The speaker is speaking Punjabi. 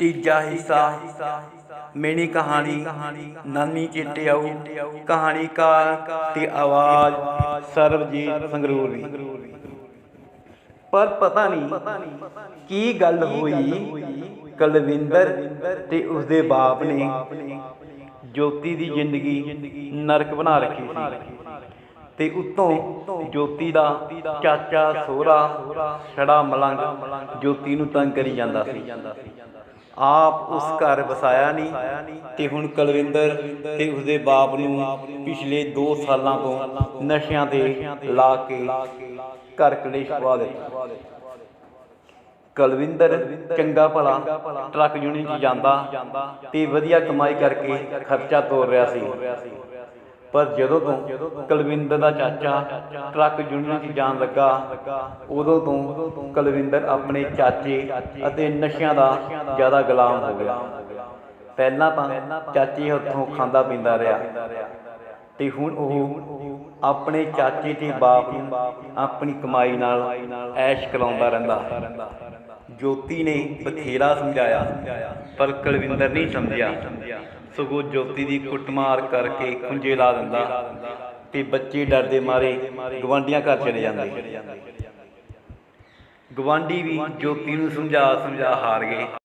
ਤੀਜਾ ਹਿੱਸਾ ਮੇਰੀ ਕਹਾਣੀ, ਨਾਨੀ ਚਿੱਟੇ ਆਊ ਕਹਾਣੀਕਾਰ ਤੇ ਆਵਾਜ਼, ਸਰਬਜੀਤ ਸੰਗਰੂਰੀ ਪਰ ਪਤਾ ਨਹੀਂ ਕੀ ਗੱਲ ਹੋਈ, ਕਲਵਿੰਦਰ ਤੇ ਉਸਦੇ ਬਾਪ ਨੇ ਜੋਤੀ ਦੀ ਜ਼ਿੰਦਗੀ ਨਰਕ ਬਣਾ ਰੱਖੀ ਸੀ। ਤੇ ਉਤੋਂ ਜੋਤੀ ਦਾ ਚਾਚਾ ਸੋਹਰਾ ਛੜਾ ਮਲੰਗ ਜੋਤੀ ਨੂੰ ਤੰਗ ਕਰੀ ਜਾਂਦਾ ਸੀ। ਆਪ ਉਸ ਘਰ ਵਸਾਇਆ ਨਹੀਂ ਤੇ ਹੁਣ ਕੁਲਵਿੰਦਰ ਤੇ ਉਸਦੇ ਬਾਪ ਨੂੰ ਪਿਛਲੇ 2 ਸਾਲਾਂ ਤੋਂ ਨਸ਼ਿਆਂ ਤੇ ਲਾ ਕੇ ਘਰ ਕਲੇਸ਼ ਪਵਾ ਦਿੱਤਾ। ਕੁਲਵਿੰਦਰ ਚੰਗਾ ਭਲਾ ਟਰੱਕ ਯੂਨੀਅਨ 'ਚ ਜਾਂਦਾ ਤੇ ਵਧੀਆ ਕਮਾਈ ਕਰਕੇ ਖਰਚਾ ਤੋਰ ਰਿਹਾ ਸੀ। ਪਰ ਜਦੋਂ ਤੋਂ ਕੁਲਵਿੰਦਰ ਦਾ ਚਾਚਾ ਟਰੱਕ ਯੂਨੀਅਨ 'ਚ ਜਾਣ ਲੱਗਾ, ਉਦੋਂ ਤੋਂ ਕੁਲਵਿੰਦਰ ਆਪਣੇ ਚਾਚੇ ਅਤੇ ਨਸ਼ਿਆਂ ਦਾ ਜ਼ਿਆਦਾ ਗੁਲਾਮ ਹੋ ਗਿਆ। ਪਹਿਲਾਂ ਤਾਂ ਚਾਚੇ ਹੱਥੋਂ ਖਾਂਦਾ ਪੀਂਦਾ ਰਿਹਾ। ਤੇ ਹੁਣ ਉਹ ਆਪਣੇ ਚਾਚੇ ਤੇ ਬਾਪ ਨੂੰ ਆਪਣੀ ਕਮਾਈ ਨਾਲ ਐਸ਼ ਕਰਾਉਂਦਾ ਰਹਿੰਦਾ। ਜੋਤੀ ਨੇ ਬਥੇਰਾ ਸਮਝਾਇਆ, ਪਰ ਕੁਲਵਿੰਦਰ ਨਹੀਂ ਸਮਝਿਆ। ਸਗੋਂ ਜੋਤੀ ਦੀ ਕੁੱਟਮਾਰ ਕਰਕੇ ਖੁੰਝੇ ਲਾ ਦਿੰਦਾ ਤੇ ਬੱਚੇ ਡਰਦੇ ਮਾਰੇ ਗਵਾਂਡੀਆਂ ਘਰ ਚਲੇ ਜਾਂਦੇ। ਗਵਾਂਡੀ ਵੀ ਜੋਤੀ ਨੂੰ ਸਮਝਾ ਸਮਝਾ ਹਾਰ ਗਏ।